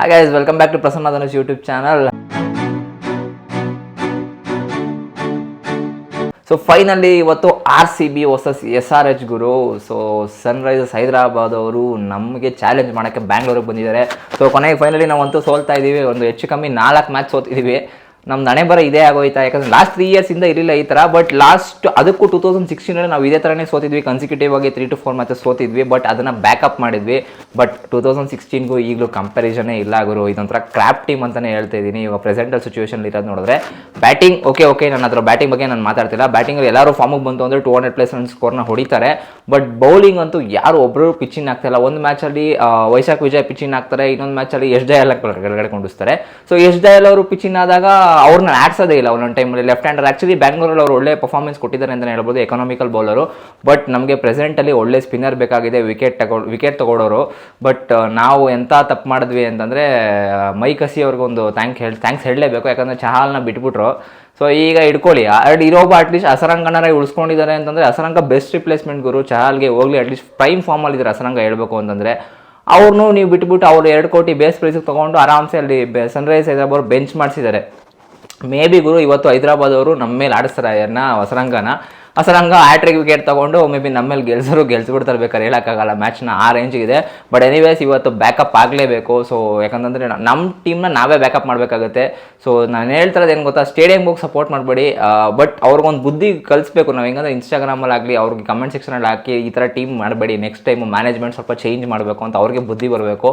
ಹಾಗೆ welcome back to Prasanna Dhanush YouTube channel so finally ಇವತ್ತು R C B versus S R H ಗುರು. So Sunrisers Hyderabad ಅವರು ನಮಗೆ challenge ಮಾಡೋಕ್ಕೆ ಬ್ಯಾಂಗ್ಳೂರಿಗೆ ಬಂದಿದ್ದಾರೆ. So ಕೊನೆಗೆ ಫೈನಲಿ ನಾವಂತೂ ಸೋಲ್ತಾ ಇದ್ದೀವಿ ಒಂದು ಹೆಚ್ಚು ಕಮ್ಮಿ ನಾಲ್ಕು ಮ್ಯಾಚ್ ಸೋತಿದ್ದೀವಿ ನಮ್ಮ ನಣೆ ಬರ ಇದೇ ಆಗೋಯ್ತಾ? ಯಾಕಂದ್ರೆ ಲಾಸ್ಟ್ ತ್ರೀ ಇಯರ್ಸಿಂದ ಇರಲಿಲ್ಲ ಈ ಥರ ಬಟ್ ಲಾಸ್ಟ್ ಅದಕ್ಕೂ ಟೂ ತೌಸಂಡ್ ಸಿಕ್ಸ್ಟೀನಲ್ಲಿ ನಾವು ಇದೇ ಥರನೇ ಸೋತಿದ್ವಿ. ಕನ್ಸಿಕ್ಯೂಟಿವ್ ಆಗಿ ತ್ರೀ ಟು ಫೋರ್ ಮ್ಯಾಚಸ್ ಸೋತಿದ್ವಿ ಬಟ್ ಅದನ್ನು ಬ್ಯಾಕಪ್ ಮಾಡಿದ್ವಿ. ಬಟ್ ಟೂ ತೌಸಂಡ್ ಸಿಕ್ಸ್ಟೀನ್ಗೂ ಈಗಲೂ ಕಂಪ್ಯಾರಿಸನೇ ಇಲ್ಲ ಗುರು. ಇದೊಂಥರ ಕ್ರಾಪ್ ಟೀಮ್ ಅಂತಲೇ ಹೇಳ್ತಾ ಇದ್ದೀನಿ. ಇವಾಗ ಪ್ರೆಸೆಂಟಲ್ ಸಿಚುವೇಶನ್ ಇರೋದು ನೋಡಿದ್ರೆ ಬ್ಯಾಟಿಂಗ್ ಓಕೆ ಓಕೆ ನನ್ನ ಹತ್ರ ಬ್ಯಾಟಿಂಗ್ ಬಗ್ಗೆ ನಾನು ಮಾತಾಡ್ತಿಲ್ಲ. ಬ್ಯಾಟಿಂಗ್ ಎಲ್ಲರೂ ಫಾರ್ಮಿಗೆ ಬಂತು ಅಂದರೆ ಟೂ ಹಂಡ್ರೆಡ್ ಪ್ಲಸ್ ರನ್ ಸ್ಕೋರ್ನ ಹೊಡಿತಾರೆ. ಬಟ್ ಬೌಲಿಂಗ್ ಅಂತೂ ಯಾರು ಒಬ್ಬರು ಪಿಚ್ಚಿಂಗ್ ಆಗ್ತಾಯಿಲ್ಲ ಒಂದು ಮ್ಯಾಚಲ್ಲಿ ವೈಶಾಖ್ ವಿಜಯ್ ಪಿಚ್ಚಿನ ಆಗ್ತಾರೆ, ಇನ್ನೊಂದು ಮ್ಯಾಚಲ್ಲಿ ಎಸ್ ಡಯಲ್ ಕೆಳಗಡೆ ಕೊಂಡಿಸ್ತಾರೆ. ಸೊ ಎಸ್ ಡಯಲ್ ಅವರು ಪಿಚ್ಚಿನ ಆದಾಗ ಅವ್ರನ್ನ ಆಡ್ಸೋದೇ ಇಲ್ಲ. ಒಂದೊಂದು ಟೈಮಲ್ಲಿ ಲೆಫ್ಟ್ ಹ್ಯಾಂಡರ್ ಆ್ಯಕ್ಚುಲಿ ಬ್ಯಾಂಗ್ಳೂರಲ್ಲಿ ಅವರು ಒಳ್ಳೆ ಪರ್ಫಾರ್ಮೆನ್ಸ್ ಕೊಟ್ಟಿದ್ದಾರೆ ಅಂತಲೇ ಹೇಳ್ಬೋದು ಎಕನಾಮಿಕಲ್ ಬೌಲರು ಬಟ್ ನಮಗೆ ಪ್ರೆಸೆಂಟಲ್ಲಿ ಒಳ್ಳೆ ಸ್ಪಿನ್ನರ್ ಬೇಕಾಗಿದೆ ವಿಕೆಟ್ ತಗೊ ವಿಕೆಟ್ ತಗೊಳ್ಳೋರು ಬಟ್ ನಾವು ಎಂಥ ತಪ್ಪು ಮಾಡಿದ್ವಿ ಅಂತಂದರೆ ಮೈ ಕಸಿ ಅವ್ರಿಗೆ ಒಂದು ಥ್ಯಾಂಕ್ ಹೇಳಿ ಥ್ಯಾಂಕ್ಸ್ ಹೇಳಲೇಬೇಕು. ಯಾಕಂದರೆ ಚಹಾಲನ್ನ ಬಿಟ್ಬಿಟ್ರು. ಸೊ ಈಗ ಇಟ್ಕೊಳ್ಳಿ ಎರಡು ಇರೋಬ್ಬ ಅಟ್ಲೀಸ್ಟ್ ಅಸರಂಗನಾರ ಉಳಿಸ್ಕೊಂಡಿದ್ದಾರೆ ಅಂತಂದರೆ, ಅಸರಂಗ ಬೆಸ್ಟ್ ರಿಪ್ಲೇಸ್ಮೆಂಟ್ ಗುರು ಚಹಾಲ್ಗೆ ಹೋಗ್ಲಿ ಅಟ್ಲೀಸ್ಟ್ ಪ್ರೈಮ್ ಫಾರ್ಮಲ್ಲಿ ಇದ್ದಾರೆ ಅಸರಂಗ ಹೇಳಬೇಕು ಅಂತಂದರೆ. ಅವ್ರನ್ನೂ ನೀವು ಬಿಟ್ಬಿಟ್ಟು ಅವ್ರು ಎರಡು ಕೋಟಿ ಬೇಸ್ ಪ್ರೈಸಿಗೆ ತೊಗೊಂಡು ಆರಾಮ್ಸೆ ಅಲ್ಲಿ ಸನ್ರೈಸ್ ಹೈದರಾಬಾದ್ ಬೆಂಚ್ ಮಾಡಿಸಿದ್ದಾರೆ. ಮೇ ಬಿ ಗುರು ಇವತ್ತು ಹೈದರಾಬಾದ್ ಅವರು ನಮ್ಮ ಮೇಲೆ ಆಡಿಸ್ತಾರೆ ಯಾರನ್ನ ಹೊಸರಂಗನ ಹೊಸರಂಗ ಹ್ಯಾಟ್ರಿಕ್ ವಿಕೆಟ್ ತೊಗೊಂಡು ಮೇ ಬಿ ನಮ್ಮ ಗೆಲ್ಸರು ಗೆಲ್ಸ್ಬಿಡ್ತಾರೆ ಬೇಕಾದ್ರೆ ಹೇಳೋಕ್ಕಾಗಲ್ಲ. ಮ್ಯಾಚ್ನ ಆ ರೇಂಜಿಗಿದೆ ಬಟ್ ಎನಿವೇಸ್ ಇವತ್ತು ಬ್ಯಾಕಪ್ ಆಗಲೇಬೇಕು. ಸೊ ಯಾಕಂತಂದರೆ ನಮ್ಮ ಟೀಮ್ನ ನಾವೇ ಬ್ಯಾಕಪ್ ಮಾಡಬೇಕಾಗುತ್ತೆ. ಸೊ ನಾನು ಹೇಳ್ತಿರೋದು ಏನು ಗೊತ್ತಾ? ಸ್ಟೇಡಿಯಂಗೆ ಹೋಗಿ ಸಪೋರ್ಟ್ ಮಾಡಬೇಡಿ. ಬಟ್ ಅವ್ರಿಗೊಂದು ಬುದ್ಧಿ ಕಲಿಸ್ಬೇಕು. ನಾವು ಹೆಂಗಂದ್ರೆ ಇನ್ಸ್ಟಾಗ್ರಾಮಲ್ಲಿ ಆಗಲಿ, ಅವ್ರಿಗೆ ಕಮೆಂಟ್ ಸೆಕ್ಷನಲ್ಲಿ ಹಾಕಿ ಈ ಥರ ಟೀಮ್ ಮಾಡಬೇಡಿ. ನೆಕ್ಸ್ಟ್ ಟೈಮ್ ಮ್ಯಾನೇಜ್ಮೆಂಟ್ ಸ್ವಲ್ಪ ಚೇಂಜ್ ಮಾಡಬೇಕು ಅಂತ ಅವ್ರಿಗೆ ಬುದ್ಧಿ ಬರಬೇಕು.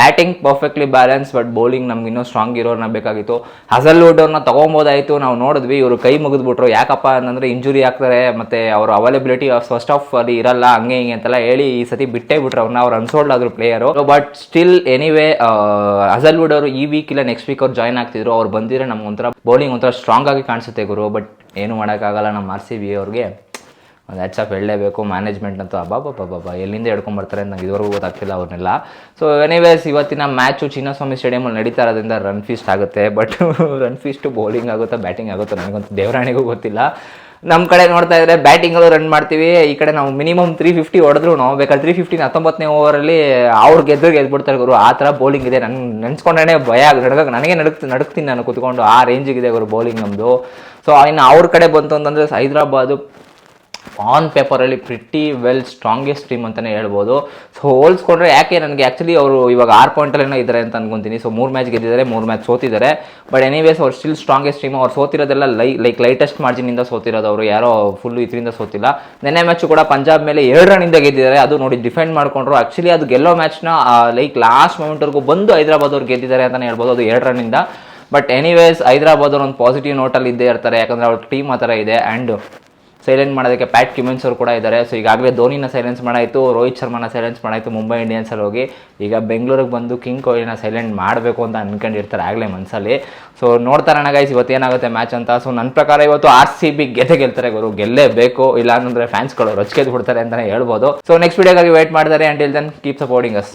Batting perfectly balance but bowling ನಮ್ಗೆ ಇನ್ನೂ ಸ್ಟ್ರಾಂಗ್ ಇರೋರನ್ನ ಬೇಕಾಗಿತ್ತು. ಹಸಲ್ವುಡ್ ಅವ್ರನ್ನ ತೊಗೊಬೋದಾಯಿತು. ನಾವು ನೋಡಿದ್ವಿ. ಇವರು ಕೈ ಮುಗಿದ್ಬಿಟ್ರು. ಯಾಕಪ್ಪ ಅಂತಂದರೆ ಇಂಜುರಿ ಆಗ್ತಾರೆ. ಮತ್ತು ಅವ್ರ ಅವೈಲಬಿಲಿಟಿ ಫಸ್ಟ್ ಆಫ್ ಅಲ್ಲಿ ಇರಲ್ಲ, ಹಂಗೆ ಹಿಂಗೆ ಅಂತೆಲ್ಲ ಹೇಳಿ ಈ ಸತಿ ಬಿಟ್ಟೇ ಬಿಟ್ರು ಅವ್ರನ್ನ ಅವ್ರು ಅನ್ಸೋಲ್ಡ್ ಆದ್ರು player but still anyway Hazlewood ಅವರು ಈ ವೀಕ್ ಇಲ್ಲ ನೆಕ್ಸ್ಟ್ ವೀಕ್ ಅವ್ರು ಜಾಯ್ನ್ ಆಗ್ತಿದ್ರು. ಅವ್ರು ಬಂದಿದ್ರೆ ನಮ್ಗೆ ಒಂಥರ ಬೌಲಿಂಗ್ ಒಂಥರ ಸ್ಟ್ರಾಂಗ್ ಆಗಿ ಕಾಣಿಸುತ್ತೆ ಗುರು. ಬಟ್ ಏನು ಮಾಡೋಕ್ಕಾಗಲ್ಲ ನಮ್ಮ ಆರ್ ಸಿ ಬಿ ಅವ್ರಿಗೆ. ಒಂದು ಎಚ್ ಆಫ್ ಹೇಳಲೇಬೇಕು. ಮ್ಯಾನೇಜ್ಮೆಂಟ್ ಅಂತೂ ಅಬ್ಬಾಬಾಬಾಬಾ ಎಲ್ಲಿಂದ ಬರ್ತಾರೆ ನಂಗೆ ಇದುವರೆಗೂ ಗೊತ್ತಾಗ್ತಿಲ್ಲ ಅವ್ರನ್ನೆಲ್ಲ. ಸೊ ಎನಿವೇಸ್ ಇವತ್ತಿನ ಮ್ಯಾಚು ಚಿನ್ನಸ್ವಾಮಿ ಸ್ಟೇಡಿಯಮಲ್ಲಿ ನಡೀತಾ ಇರೋದ್ರಿಂದ ರನ್ ಫೀಸ್ಟ್ ಆಗುತ್ತೆ. ಬಟ್ ರನ್ ಫೀಸ್ಟು ಬೌಲಿಂಗ್ ಆಗುತ್ತಾ ಬ್ಯಾಟಿಂಗ್ ಆಗುತ್ತಾ, ನನಗಂತೂ ದೇವರಾಣಿಗೂ ಗೊತ್ತಿಲ್ಲ. ನಮ್ಮ ಕಡೆ ನೋಡ್ತಾ ಇದ್ರೆ ಬ್ಯಾಟಿಂಗಲ್ಲೂ ರನ್ ಮಾಡ್ತೀವಿ. ಈ ಕಡೆ ನಾವು ಮಿನಿಮಮ್ ತ್ರೀ ಫಿಫ್ಟಿ ಹೊಡೆದ್ರು ಬೇಕಾದ್ರೆ ತ್ರೀ ಫಿಫ್ಟಿನ ಹತ್ತೊಂಬತ್ತನೇ ಓವರಲ್ಲಿ ಅವ್ರು ಗೆದ್ದು ಗೆದ್ಬಿಡ್ತಾರೆ ಗುರು. ಆ ಥರ ಬೌಲಿಂಗ್ ಇದೆ. ನನ್ನ ನೆನ್ಸ್ಕೊಂಡ್ರೆ ಭಯ ನಡ್ಗಕ್ಕೆ ನನಗೆ ನಡಕ್ ನಡುಕ್ತೀನಿ ನಾನು ಕುತ್ಕೊಂಡು. ಆ ರೇಂಜಿಗೆ ಇದೆ ಗುರು ಬೌಲಿಂಗ್ ನಮ್ಮದು ಸೊ ಇನ್ನು ಅವ್ರ ಕಡೆ ಬಂತು ಅಂತಂದರೆ ಹೈದರಾಬಾದು ಆನ್ ಪೇಪರಲ್ಲಿ ಪ್ರಿಟಿ ವೆಲ್ ಸ್ಟ್ರಾಂಗೆಸ್ಟ್ ಟೀಮ್ ಅಂತಲೇ ಹೇಳ್ಬೋದು. ಸೊ ಹೋಲ್ಸ್ಕೊಂಡ್ರೆ ಯಾಕೆ ನನಗೆ ಆ್ಯಕ್ಚುಲಿ ಅವರು ಇವಾಗ ಆರು ಪಾಯಿಂಟಲ್ಲೇನೋ ಇದ್ದಾರೆ ಅಂತ ಅನ್ಕೊಂತೀನಿ. ಸೊ ಮೂರು ಮ್ಯಾಚ್ ಗೆದ್ದಿದ್ದಾರೆ, ಮೂರು ಮ್ಯಾಚ್ ಸೋತಿದ್ದಾರೆ. ಬಟ್ ಎನಿವೇಸ್ ಅವ್ರು ಸ್ಟಿಲ್ ಸ್ಟ್ರಾಂಗೆಸ್ಟ್ ಟೀಮ್ ಅವ್ರು ಸೋತಿರೋದೆಲ್ಲ ಲೈ ಲೈಕ್ ಲೈಟೆಸ್ಟ್ ಮಾರ್ಜಿನಿಂದ ಸೋತಿರೋದು ಅವರು. ಯಾರೋ ಫುಲ್ಲು ಇದರಿಂದ ಸೋತಿಲ್ಲ. ನೆನ್ನೆ ಮ್ಯಾಚು ಕೂಡ ಪಂಜಾಬ್ ಮೇಲೆ ಎರಡು ರನ್ನಿಂದ ಗೆದ್ದಿದ್ದಾರೆ. ಅದು ನೋಡಿ ಡಿಫೆಂಡ್ ಮಾಡ್ಕೊಂಡ್ರು. ಆ್ಯಕ್ಚುಲಿ ಅದು ಗೆಲ್ಲೋ ಮ್ಯಾಚ್ನ ಲೈಕ್ ಲಾಸ್ಟ್ ಮೊಮೆಂಟ್ವರೆಗೂ ಬಂದು ಹೈದರಾಬಾದ್ ಅವ್ರು ಗೆದ್ದಿದ್ದಾರೆ ಅಂತಲೇ ಹೇಳ್ಬೋದು. ಅದು ಎರಡು ರನ್ನಿಂದ ಬಟ್ ಎನಿವೇಸ್ ಹೈದರಾಬಾದ್ ಅವ್ರು ಒಂದು ಪಾಸಿಟಿವ್ ನೋಟಲ್ಲಿ ಇದ್ದೇ ಇರ್ತಾರೆ. ಯಾಕಂದರೆ ಅವ್ರ ಟೀಮ್ ಆ ಥರ ಇದೆ. ಆ್ಯಂಡ್ ಸೈಲೆಂಟ್ ಮಾಡೋದಕ್ಕೆ ಪ್ಯಾಟ್ ಕ್ಯುಮೆನ್ಸ್ ಅವರು ಕೂಡ ಇದ್ದಾರೆ. ಸೊ ಈಗಾಗಲೇ ಧೋನಿನ ಸೈಲೆನ್ಸ್ ಮಾಡಾಯಿತು, ರೋಹಿತ್ ಶರ್ಮನ ಸೈಲೆನ್ಸ್ ಮಾಡಾಯಿತು, ಮುಂಬೈ ಇಂಡಿಯನ್ಸಲ್ಲಿ ಹೋಗಿ. ಈಗ ಬೆಂಗಳೂರಿಗೆ ಬಂದು ಕಿಂಗ್ ಕೊಹ್ಲಿನ ಸೈಲೆಂಟ್ ಮಾಡಬೇಕು ಅಂತ ಅನ್ಕೊಂಡಿರ್ತಾರೆ ಆಗಲೇ ಮನಸ್ಸಲ್ಲಿ ಸೊ ನೋಡ್ತಾರಣ ಗೈಸ್ ಇವತ್ತು ಏನಾಗುತ್ತೆ ಮ್ಯಾಚ್ ಅಂತ. ಸೊ ನನ್ನ ಪ್ರಕಾರ ಇವತ್ತು ಆರ್ ಸಿ ಬಿ ಗೆದ್ದೆ ಗೆಲ್ತಾರೆ ಗುರು. ಗೆಲ್ಲೇಬೇಕು. ಇಲ್ಲ ಫ್ಯಾನ್ಸ್ಗಳು ರೊಚ್ಕೆದ್ ಬಿಡ್ತಾರೆ ಅಂತಲೇ ಹೇಳ್ಬೋದು. ಸೊ ನೆಕ್ಸ್ಟ್ ವಿಡಿಯೋಗಾಗಿ ವೇಟ್ ಮಾಡಿದ್ದಾರೆ until then keep supporting us